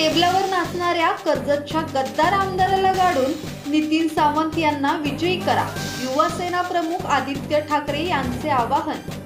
टेबलावर नाचणाऱ्या कर्जतच्या गद्दार आमदाराला गाडून नितीन सावंत यांना विजयी करा. युवासेना प्रमुख आदित्य ठाकरे यांचे आवाहन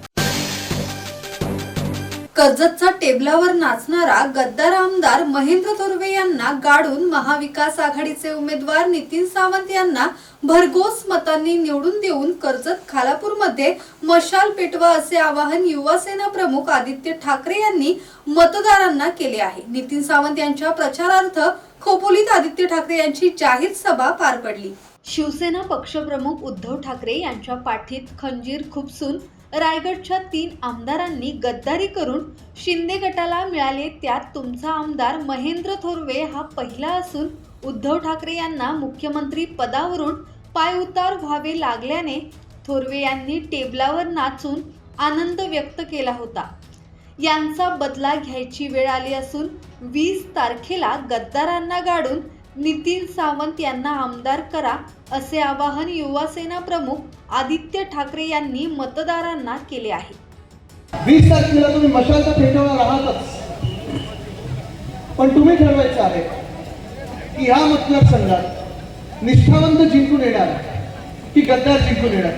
कर्जतचा टेबलावर नाचणारा गद्दार आमदार महेंद्र थोरवे यांना गाडून महाविकास आघाडीचे उमेदवार नितीन सावंत यांना भरघोस मतांनी निवडून देऊन कर्जत खालापूरमध्ये मशाल पेटवा असे आवाहन युवासेना प्रमुख आदित्य ठाकरे यांनी मतदारांना केले आहे. नितीन सावंत यांच्या प्रचारार्थ खोपोलीत आदित्य ठाकरे यांची जाहीर सभा पार पडली. शिवसेना पक्षप्रमुख उद्धव ठाकरे यांच्या पाठीत खंजीर खुपसून रायगडच्या तीन आमदारांनी गद्दारी करून शिंदे गटाला मिळाले त्यात तुमचा आमदार महेंद्र थोरवे हा पहिला असून उद्धव ठाकरे यांना मुख्यमंत्री पदावरून पायउतार व्हावे लागल्याने थोरवे यांनी टेबलावर नाचून आनंद व्यक्त केला होता. यांचा बदला घ्यायची वेळ आली असून वीस तारखेला गद्दारांना गाडून नितीन सावंत यांना आमदार करा असे आवाहन युवासेना प्रमुख आदित्य ठाकरे यांनी मतदारांना केले आहे. वीस तारखेला तुम्ही मशाल तर राहतच. पण तुम्ही ठरवायचं आहे की ह्या मतदारसंघात निष्ठावंत जिंकून येणार की गद्दार जिंकून येणार?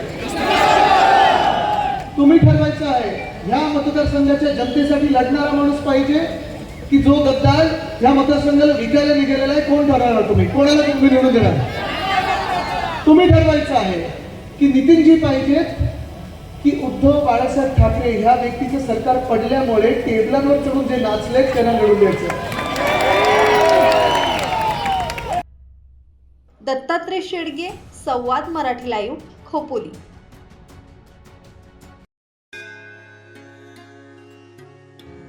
तुम्ही ठरवायचं आहे ह्या मतदारसंघाच्या जनतेसाठी लढणारा माणूस पाहिजे की जो गद्दार ह्या मतदारसंघाला विकायला निघालेला आहे कोण ठरवणार तुम्ही? कोणाला तुम्ही निवडून देणार? तुम्ही ठरवायचं आहे की नितीनजी पाहिजेत की उद्धव बाळासाहेब ठाकरे ह्या व्यक्तीचं सरकार पडल्यामुळे टेबलांवर चढून जे नाचलेत त्यांना निवडून द्यायचं. दत्तात्रय शेडगे संवाद मराठी लाईव्ह खोपोली.